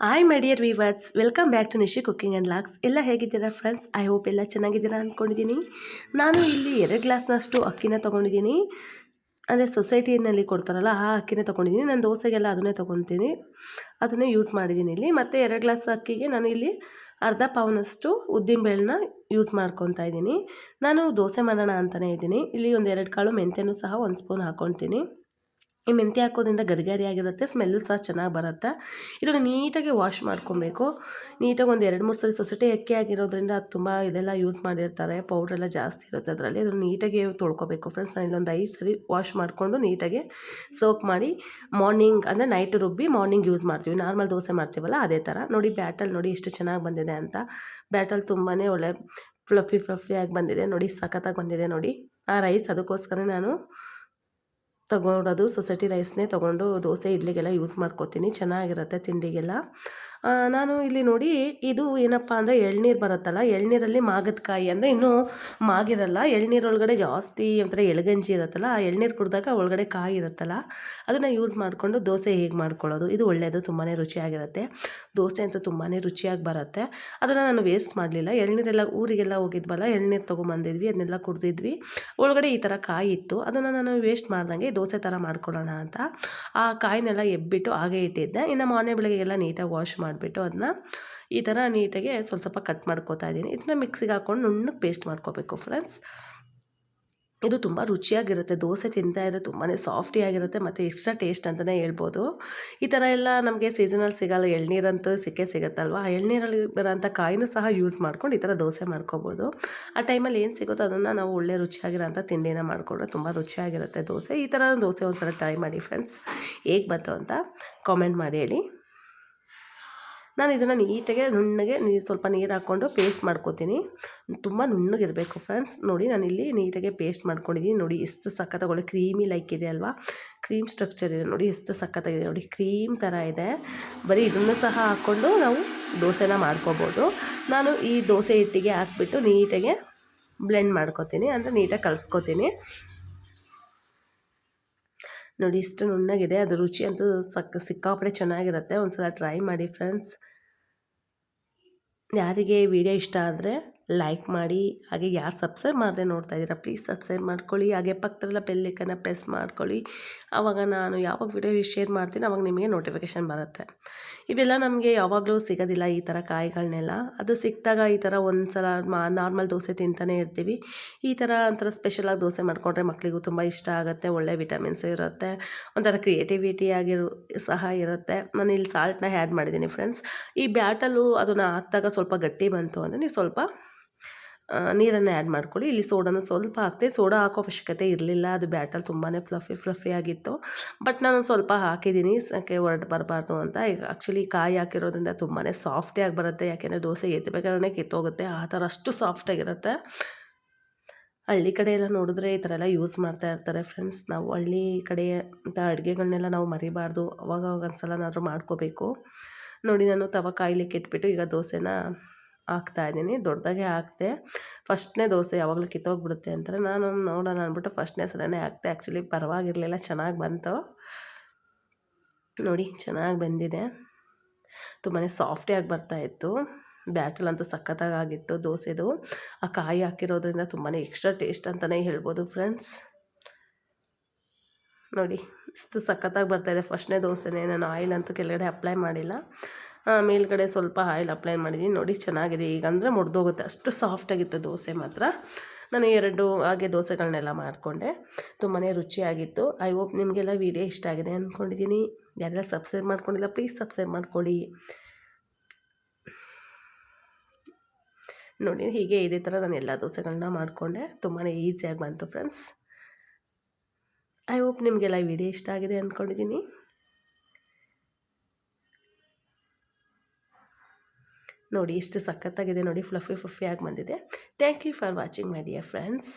Hi my dear viewers welcome back to Nishi cooking and locks ಎಲ್ಲ ಹೇಗಿದ್ದೀರಾ friends I hope ಎಲ್ಲ ಚೆನ್ನಾಗಿದ್ದೀರಾ ಅಂದ್ಕೊಂಡಿದ್ದೀನಿ ನಾನು ಇಲ್ಲಿ ಎರಡು ಗ್ಲಾಸ್ನಷ್ಟು ಅಕ್ಕಿನ ತೊಗೊಂಡಿದ್ದೀನಿ. ಅಂದರೆ ಸೊಸೈಟಿನಲ್ಲಿ ಕೊಡ್ತಾರಲ್ಲ, ಆ ಅಕ್ಕಿನೇ ತೊಗೊಂಡಿದ್ದೀನಿ. ನಾನು ದೋಸೆಗೆಲ್ಲ ಅದನ್ನೇ ತೊಗೊತೀನಿ. ಅದನ್ನೇ ಯೂಸ್ ಮಾಡಿದ್ದೀನಿ ಇಲ್ಲಿ. ಮತ್ತು ಎರಡು ಗ್ಲಾಸ್ ಅಕ್ಕಿಗೆ ನಾನು ಇಲ್ಲಿ ಅರ್ಧ ಪಾವ್ನಷ್ಟು ಉದ್ದಿನಬೇಳೆನ ಯೂಸ್ ಮಾಡ್ಕೊತಾ ಇದ್ದೀನಿ. ನಾನು ದೋಸೆ ಮಾಡೋಣ ಅಂತಲೇ ಇದ್ದೀನಿ. ಇಲ್ಲಿ ಒಂದು ಎರಡು ಕಾಳು ಮೆಂತ್ಯನೂ ಸಹ ಒಂದು ಸ್ಪೂನ್ ಹಾಕ್ಕೊತೀನಿ ಈ ಮೆಂತ್ಯ ಹಾಕೋದ್ರಿಂದ ಗರಿಗರಿ ಆಗಿರುತ್ತೆ ಸ್ಮೆಲ್ಲು ಸಹ ಚೆನ್ನಾಗಿ ಬರುತ್ತೆ. ಇದನ್ನು ನೀಟಾಗಿ ವಾಶ್ ಮಾಡ್ಕೊಬೇಕು. ನೀಟಾಗಿ ಒಂದು ಎರಡು ಮೂರು ಸರಿ ಸೊಸೈಟಿ ಅಕ್ಕಿ ಆಗಿರೋದ್ರಿಂದ ಅದು ತುಂಬ ಇದೆಲ್ಲ ಯೂಸ್ ಮಾಡಿರ್ತಾರೆ ಪೌಡ್ರೆಲ್ಲ ಜಾಸ್ತಿ ಇರುತ್ತೆ ಅದರಲ್ಲಿ. ಅದನ್ನು ನೀಟಾಗಿ ತೊಳ್ಕೊಬೇಕು ಫ್ರೆಂಡ್ಸ್ ನಾನು ಇಲ್ಲೊಂದು ಐದು ಸರಿ ವಾಶ್ ಮಾಡಿಕೊಂಡು ನೀಟಾಗಿ ಸೋಪ್ ಮಾಡಿ ಮಾರ್ನಿಂಗ್ ಅಂದರೆ ನೈಟ್ ರುಬ್ಬಿ ಮಾರ್ನಿಂಗ್ ಯೂಸ್ ಮಾಡ್ತೀವಿ. ನಾರ್ಮಲ್ ದೋಸೆ ಮಾಡ್ತೀವಲ್ಲ ಅದೇ ಥರ ನೋಡಿ ಬ್ಯಾಟಲ್ ನೋಡಿ ಎಷ್ಟು ಚೆನ್ನಾಗಿ ಬಂದಿದೆ ಅಂತ. ಬ್ಯಾಟಲ್ ತುಂಬಾ ಒಳ್ಳೆ ಫ್ಲಫಿ ಫ್ಲಫಿಯಾಗಿ ಬಂದಿದೆ. ನೋಡಿ ಸಖತ್ತಾಗಿ ಬಂದಿದೆ ನೋಡಿ. ಆ ರೈಸ್ ಅದಕ್ಕೋಸ್ಕರ ನಾನು ತೊಗೊಂಡೋದು ಸೊಸೈಟಿ ರೈಸ್ನೇ ತೊಗೊಂಡು ದೋಸೆ ಇಡ್ಲಿಗೆಲ್ಲ ಯೂಸ್ ಮಾಡ್ಕೋತೀನಿ. ಚೆನ್ನಾಗಿರುತ್ತೆ ತಿಂಡಿಗೆಲ್ಲ. ನಾನು ಇಲ್ಲಿ ನೋಡಿ, ಇದು ಏನಪ್ಪ ಅಂದರೆ ಎಳ್ನೀರು ಬರುತ್ತಲ್ಲ, ಎಳ್ನೀರಲ್ಲಿ ಮಾಗದ ಕಾಯಿ ಅಂದರೆ ಇನ್ನೂ ಮಾಗಿರಲ್ಲ. ಎಳ್ನೀರೊಳಗಡೆ ಜಾಸ್ತಿ ಒಂಥರ ಎಳಗಂಜಿ ಇರುತ್ತಲ್ಲ, ಆ ಎಳ್ನೀರು ಕುಡಿದಾಗ ಒಳಗಡೆ ಕಾಯಿ ಇರುತ್ತಲ್ಲ, ಅದನ್ನು ಯೂಸ್ ಮಾಡಿಕೊಂಡು ದೋಸೆ ಹೇಗೆ ಮಾಡ್ಕೊಳ್ಳೋದು? ಇದು ಒಳ್ಳೆಯದು ತುಂಬಾ ರುಚಿಯಾಗಿರುತ್ತೆ. ದೋಸೆ ಅಂತೂ ತುಂಬಾ ರುಚಿಯಾಗಿ ಬರುತ್ತೆ. ಅದನ್ನು ನಾನು ವೇಸ್ಟ್ ಮಾಡಲಿಲ್ಲ. ಎಳ್ನೀರೆಲ್ಲ, ಊರಿಗೆಲ್ಲ ಹೋಗಿದ್ವಲ್ಲ, ಎಳ್ನೀರು ತೊಗೊಂಬಂದಿದ್ವಿ, ಅದನ್ನೆಲ್ಲ ಕುಡಿದಿದ್ವಿ. ಒಳಗಡೆ ಈ ಥರ ಕಾಯಿ ಇತ್ತು. ಅದನ್ನು ನಾನು ವೇಸ್ಟ್ ಮಾಡ್ದಂಗೆ ದೋಸೆ ಥರ ಮಾಡ್ಕೊಳ್ಳೋಣ ಅಂತ. ಆ ಕಾಯಿನೆಲ್ಲ ಎಬ್ಬಿಟ್ಟು ಹಾಗೆ ಇಟ್ಟಿದ್ದೆ. ಇನ್ನು ಮಾರ್ನೆ ಬೆಳಗ್ಗೆಲ್ಲ ನೀಟಾಗಿ ವಾಶ್ ಮಾಡಿಬಿಟ್ಟು ಅದನ್ನ ಈ ಥರ ನೀಟಾಗಿ ಸ್ವಲ್ಪ ಸ್ವಲ್ಪ ಕಟ್ ಮಾಡ್ಕೋತಾ ಇದ್ದೀನಿ. ಇದನ್ನ ಮಿಕ್ಸಿಗೆ ಹಾಕ್ಕೊಂಡು ನುಣ್ಣಗೆ ಪೇಸ್ಟ್ ಮಾಡ್ಕೋಬೇಕು ಫ್ರೆಂಡ್ಸ್ ಇದು ತುಂಬ ರುಚಿಯಾಗಿರುತ್ತೆ. ದೋಸೆ ತಿಂತಾ ಇದ್ರೆ ತುಂಬಾ ಸಾಫ್ಟಿಯಾಗಿರುತ್ತೆ ಮತ್ತು ಎಕ್ಸ್ಟ್ರಾ ಟೇಸ್ಟ್ ಅಂತಲೇ ಹೇಳ್ಬೋದು. ಈ ಥರ ಎಲ್ಲ ನಮಗೆ ಸೀಸನಲ್ಲಿ ಸಿಗಲ್ಲ. ಎಳ್ನೀರಂತೂ ಸಿಕ್ಕೇ ಸಿಗುತ್ತಲ್ವ? ಆ ಎಳ್ನೀರಲ್ಲಿ ಬರೋಂಥ ಕಾಯಿನೂ ಸಹ ಯೂಸ್ ಮಾಡ್ಕೊಂಡು ಈ ಥರ ದೋಸೆ ಮಾಡ್ಕೋಬೋದು. ಆ ಟೈಮಲ್ಲಿ ಏನು ಸಿಗುತ್ತೋ ಅದನ್ನು ನಾವು ಒಳ್ಳೆ ರುಚಿಯಾಗಿರೋಂಥ ತಿಂಡಿನ ಮಾಡಿಕೊಂಡ್ರೆ ತುಂಬ ರುಚಿಯಾಗಿರುತ್ತೆ ದೋಸೆ. ಈ ಥರ ದೋಸೆ ಒಂದು ಸಲ ಟ್ರೈ ಮಾಡಿ ಫ್ರೆಂಡ್ಸ್ ಹೇಗೆ ಬಂತು ಅಂತ ಕಾಮೆಂಟ್ ಮಾಡಿ ಹೇಳಿ. ನಾನು ಇದನ್ನು ನೀಟಾಗೆ ನುಣ್ಣಗೆ ನೀರು ಸ್ವಲ್ಪ ನೀರು ಹಾಕ್ಕೊಂಡು ಪೇಸ್ಟ್ ಮಾಡ್ಕೋತೀನಿ. ತುಂಬ ನುಣ್ಣಗಿರಬೇಕು ಫ್ರೆಂಡ್ಸ್. ನೋಡಿ ನಾನಿಲ್ಲಿ ನೀಟಾಗೆ ಪೇಸ್ಟ್ ಮಾಡ್ಕೊಂಡಿದ್ದೀನಿ ನೋಡಿ, ಎಷ್ಟು ಸಖತ್ತಾಗಿ ಕ್ರೀಮಿ ಲೈಕ್ ಇದೆ ಅಲ್ವಾ? ಕ್ರೀಮ್ ಸ್ಟ್ರಕ್ಚರ್ ಇದೆ. ನೋಡಿ, ಎಷ್ಟು ಸಖತ್ತಾಗಿದೆ. ನೋಡಿ, ಕ್ರೀಮ್ ಥರ ಇದೆ. ಬರೀ ಇದನ್ನು ಸಹ ಹಾಕ್ಕೊಂಡು ನಾವು ದೋಸೆನ ಮಾಡ್ಕೋಬೋದು. ನಾನು ಈ ದೋಸೆ ಹಿಟ್ಟಿಗೆ ಹಾಕ್ಬಿಟ್ಟು ನೀಟಾಗೆ ಬ್ಲೆಂಡ್ ಮಾಡ್ಕೋತೀನಿ. ಅಂದರೆ ನೀಟಾಗಿ ಕಲಿಸ್ಕೋತೀನಿ. ನೋಡಿ, ಇಷ್ಟು ನುಣ್ಣಗಿದೆ. ಅದು ರುಚಿ ಅಂತೂ ಸಕ್ಕ ಸಿಕ್ಕಾಪಟ್ಟೆ ಚೆನ್ನಾಗಿರುತ್ತೆ. ಒಂದು ಸಲ ಟ್ರೈ ಮಾಡಿ ಫ್ರೆಂಡ್ಸ್. ಯಾರಿಗೆ ವಿಡಿಯೋ ಇಷ್ಟ ಆದರೆ ಲೈಕ್ ಮಾಡಿ, ಹಾಗೆ ಯಾರು ಸಬ್ಸ್ಕ್ರೈಬ್ ಮಾಡದೆ ನೋಡ್ತಾ ಇದ್ದೀರಾ ಪ್ಲೀಸ್ ಸಬ್ಸ್ಕ್ರೈಬ್ ಮಾಡ್ಕೊಳ್ಳಿ. ಹಾಗೆ ಪಕ್ಕದಲ್ಲ ಬೆಲ್ಲಿಕನ್ನು ಪ್ರೆಸ್ ಮಾಡ್ಕೊಳ್ಳಿ. ಆವಾಗ ನಾನು ಯಾವಾಗ ವಿಡಿಯೋ ಶೇರ್ ಮಾಡ್ತೀನಿ, ಅವಾಗ ನಿಮಗೆ ನೋಟಿಫಿಕೇಷನ್ ಬರುತ್ತೆ. ಇವೆಲ್ಲ ನಮಗೆ ಯಾವಾಗಲೂ ಸಿಗೋದಿಲ್ಲ ಈ ಥರ ಕಾಯಿಗಳನ್ನೆಲ್ಲ ಅದು ಸಿಕ್ಕಿದಾಗ ಈ ಥರ ಒಂದು ಸಲ ಮಾ ನಾರ್ಮಲ್ ದೋಸೆ ತಿಂತಾನೆ ಇರ್ತೀವಿ. ಈ ಥರ ಒಂಥರ ಸ್ಪೆಷಲಾಗಿ ದೋಸೆ ಮಾಡಿಕೊಂಡ್ರೆ ಮಕ್ಕಳಿಗೂ ತುಂಬ ಇಷ್ಟ ಆಗುತ್ತೆ, ಒಳ್ಳೆ ವಿಟಮಿನ್ಸು ಇರುತ್ತೆ, ಒಂಥರ ಕ್ರಿಯೇಟಿವಿಟಿ ಆಗಿರು ಸಹ ಇರುತ್ತೆ. ನಾನು ಇಲ್ಲಿ ಸಾಲ್ಟ್ನ ಆ್ಯಡ್ ಮಾಡಿದ್ದೀನಿ ಫ್ರೆಂಡ್ಸ್ ಈ ಬ್ಯಾಟಲು ಅದನ್ನು ಹಾಕಿದಾಗ ಸ್ವಲ್ಪ ಗಟ್ಟಿ ಬಂತು ಅಂದರೆ ನೀವು ಸ್ವಲ್ಪ ನೀರನ್ನು ಆ್ಯಡ್ ಮಾಡ್ಕೊಳ್ಳಿ. ಇಲ್ಲಿ ಸೋಡಾನ ಸ್ವಲ್ಪ ಹಾಕ್ತೆ ಸೋಡಾ ಹಾಕೋ ಅವಶ್ಯಕತೆ ಇರಲಿಲ್ಲ. ಅದು ಬ್ಯಾಟಲ್ ತುಂಬಾ ಫ್ಲಫಿ ಫ್ಲಫಿ ಆಗಿತ್ತು. ಬಟ್ ನಾನು ಸ್ವಲ್ಪ ಹಾಕಿದ್ದೀನಿ. ಯಾಕೆ ಹೊರಟು ಬರಬಾರ್ದು ಅಂತ. ಈಗ ಆ್ಯಕ್ಚುಲಿ ಕಾಯಿ ಹಾಕಿರೋದ್ರಿಂದ ತುಂಬಾ ಸಾಫ್ಟೇ ಆಗಿ ಬರುತ್ತೆ. ಯಾಕೆಂದರೆ ದೋಸೆ ಎತ್ತಬೇಕಾದ್ರೆ ಕಿತ್ತೋಗುತ್ತೆ. ಆ ಥರ ಅಷ್ಟು ಸಾಫ್ಟಾಗಿರುತ್ತೆ ಹಳ್ಳಿ ಕಡೆ ನೋಡಿದ್ರೆ ಈ ಥರ ಎಲ್ಲ ಯೂಸ್ ಮಾಡ್ತಾ ಇರ್ತಾರೆ ಫ್ರೆಂಡ್ಸ್ ನಾವು ಹಳ್ಳಿ ಕಡೆ ಅಂತ ಅಡುಗೆಗಳನ್ನೆಲ್ಲ ನಾವು ಮರಿಬಾರ್ದು. ಅವಾಗ ಒಂದು ಸಲನಾದರೂ ಮಾಡ್ಕೋಬೇಕು. ನೋಡಿ ನಾನು ತವ ಕಾಯಿಲಿಕ್ಕೆ ಇಟ್ಬಿಟ್ಟು ಈಗ ದೋಸೆನ ಹಾಕ್ತಾಯಿದ್ದೀನಿ ದೊಡ್ಡದಾಗೆ ಹಾಕ್ತೆ ಫಸ್ಟ್ನೇ ದೋಸೆ ಯಾವಾಗಲೂ ಕಿತ್ತೋಗ್ಬಿಡುತ್ತೆ ಅಂತಾರೆ. ನಾನು ನೋಡೋಣ ಅಂದ್ಬಿಟ್ಟು ಫಸ್ಟ್ನೇ ಸಲನೇ ಹಾಕ್ತೆ ಆ್ಯಕ್ಚುಲಿ ಪರವಾಗಿರಲಿಲ್ಲ, ಚೆನ್ನಾಗಿ ಬಂತು. ನೋಡಿ, ಚೆನ್ನಾಗಿ ಬಂದಿದೆ. ತುಂಬಾ ಸಾಫ್ಟಿಯಾಗಿ ಬರ್ತಾಯಿತ್ತು ಬ್ಯಾಟಲ್ ಅಂತೂ ಸಖತ್ತಾಗಿ ಆಗಿತ್ತು ದೋಸೆದು. ಆ ಕಾಯಿ ಹಾಕಿರೋದ್ರಿಂದ ತುಂಬಾ ಎಕ್ಸ್ಟ್ರಾ ಟೇಸ್ಟ್ ಅಂತಲೇ ಹೇಳ್ಬೋದು ಫ್ರೆಂಡ್ಸ್ ನೋಡಿ, ಇಷ್ಟು ಸಖತ್ತಾಗಿ ಬರ್ತಾಯಿದೆ ಫಸ್ಟ್ನೇ ದೋಸೆನೇ, ನಾನು ಆಯಿಲ್ ಅಂತೂ ಕೆಳಗಡೆ ಅಪ್ಲೈ ಮಾಡಿಲ್ಲ. ಮೇಲ್ಗಡೆ ಸ್ವಲ್ಪ ಆಯಿಲ್ ಅಪ್ಲೈ ಮಾಡಿದ್ದೀನಿ ನೋಡಿ, ಚೆನ್ನಾಗಿದೆ. ಈಗ ಅಂದರೆ ಮುರಿದೋಗುತ್ತೆ ಅಷ್ಟು ಸಾಫ್ಟಾಗಿತ್ತು ದೋಸೆ ಮಾತ್ರ. ನಾನು ಎರಡು ಹಾಗೆ ದೋಸೆಗಳನ್ನೆಲ್ಲ ಮಾಡಿಕೊಂಡೆ. ತುಂಬಾ ರುಚಿಯಾಗಿತ್ತು. ಐ ಹೋಪ್ ನಿಮಗೆಲ್ಲ ವೀಡಿಯೋ ಇಷ್ಟ ಆಗಿದೆ ಅಂದ್ಕೊಂಡಿದ್ದೀನಿ ಯಾರೆಲ್ಲ ಸಬ್ಸ್ಕ್ರೈಬ್ ಮಾಡ್ಕೊಂಡಿಲ್ಲ ಪ್ಲೀಸ್ ಸಬ್ಸ್ಕ್ರೈಬ್ ಮಾಡ್ಕೊಳ್ಳಿ. ನೋಡಿ, ಹೀಗೆ ಇದೇ ಥರ ನಾನು ಎಲ್ಲ ದೋಸೆಗಳನ್ನ ಮಾಡಿಕೊಂಡೆ. ತುಂಬಾ ಈಸಿಯಾಗಿ ಬಂತು ಫ್ರೆಂಡ್ಸ್ ಐ ಹೋಪ್ ನಿಮಗೆಲ್ಲ ವಿಡಿಯೋ ಇಷ್ಟ ಆಗಿದೆ ಅಂದ್ಕೊಂಡಿದ್ದೀನಿ ನೋಡಿ, ಎಷ್ಟು ಸಖತ್ತಾಗಿದೆ ನೋಡಿ ಫ್ಲಫಿ ಫ್ಲಫಿ ಆಗಿ ಬಂದಿದೆ. Thank you for watching my dear friends